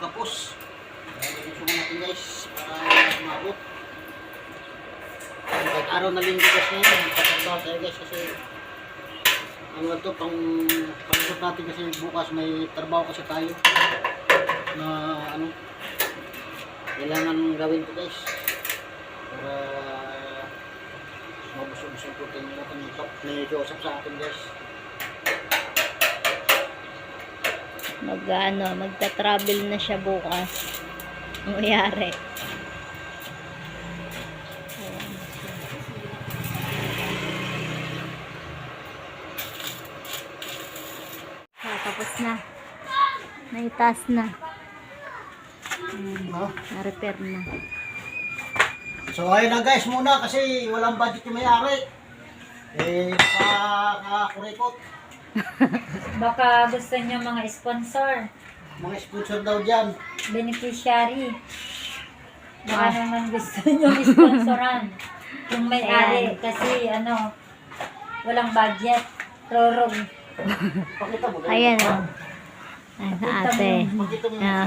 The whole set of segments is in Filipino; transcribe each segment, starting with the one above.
kapos. Kaya natin guys para umabot. Kahit araw na linggo guys ngayon, tayo guys kasi ano na to, pang pangusap natin kasi bukas may trabaho kasi tayo na ano kailangan gawin to guys para mabusog-busog po tayo natin medyo usap sa atin guys Mag, ano, magta-travel na siya bukas. Ang mayari. Ayan. Ah, tapos na. Naitas na. Hmm, na-repair na. So ayun na guys muna kasi walang budget yung may-ari. Eh, pakakurikot. Baka gusto niyo mga sponsor, Mga sponsor daw dyan. beneficiary. Baka naman gusto niyo sponsoran. Yung may-ari kasi ano, walang budget. Rorog. Pakita mo. Ayan o. Ay, sa ate. Pakita mo. Ah.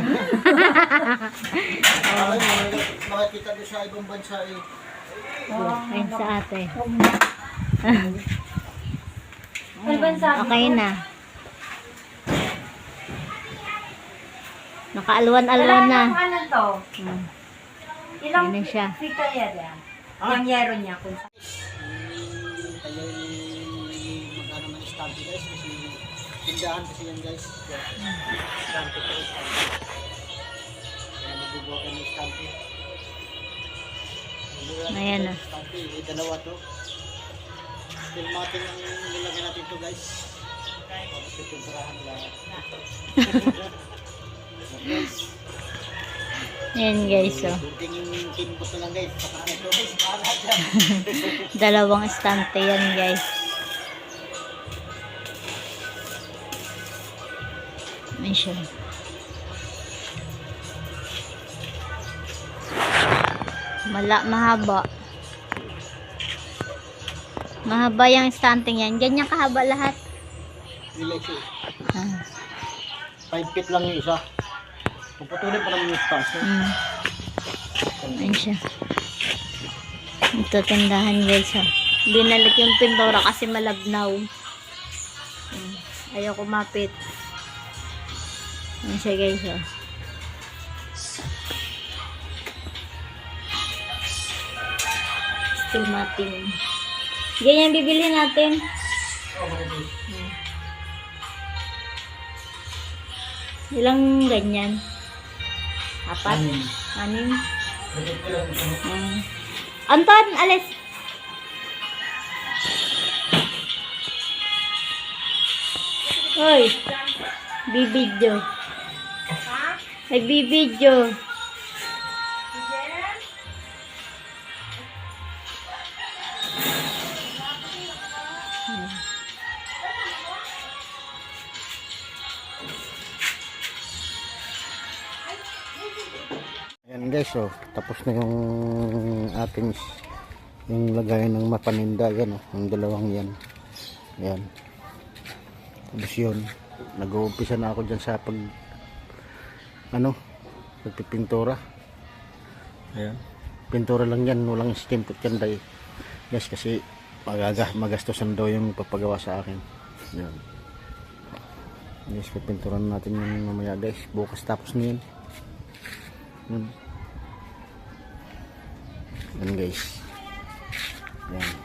Ay, mga- makikita doon sa ibang bansa eh. Ayan sa ate. Ano ba ang sabi Okay na. Nakaalwan-alwan na. Ano to. Hmm. Ilang Yan na siya. feet kaya yan? Ah? Yung yero niya. Kung stamp guys kasi tindahan kasi yan guys. Stamp ko guys. Kaya magbubuha ka ng stamp Ayan na. Stamp eh, dalawa to. Still natin ang nilagyan natin to guys. Tapos pipinturahan lang. guys. Ayan guys oh. Kunting timbot na lang guys. Na ito guys. Para dyan. Dalawang estante yan guys. Ayan siya. Mala, mahaba. Mahaba yung estante yan. Ganyan kahaba lahat. Relax eh. Ah. 5 feet lang yung isa. Puputulin pa naman yung stance. No? Mm. Ayan siya. Ito tindahan guys ha. Binalik yung pintura kasi malabnaw. Mm. Ayaw kumapit. Ayan siya guys ha. Still matting. Ganyan bibili natin. Mm. Ilang ganyan? Apat? Anim? Mm. Anton, alis! Hoy! Bibidyo. Ay, bibidyo. Guys, oh, tapos na yung ating yung lagay ng mapaninda yan, oh, yung dalawang yan. Ayan. Tapos yun, nag-uumpisa na ako dyan sa pag ano, pagpipintura. Ayan. Pintura lang yan, walang stimpot yan dahil guys kasi magaga, magastosan daw yung papagawa sa akin. Ayan. Guys, pipinturan natin yun mamaya guys. Bukas tapos na yan. Hmm. Yan guys. Yan.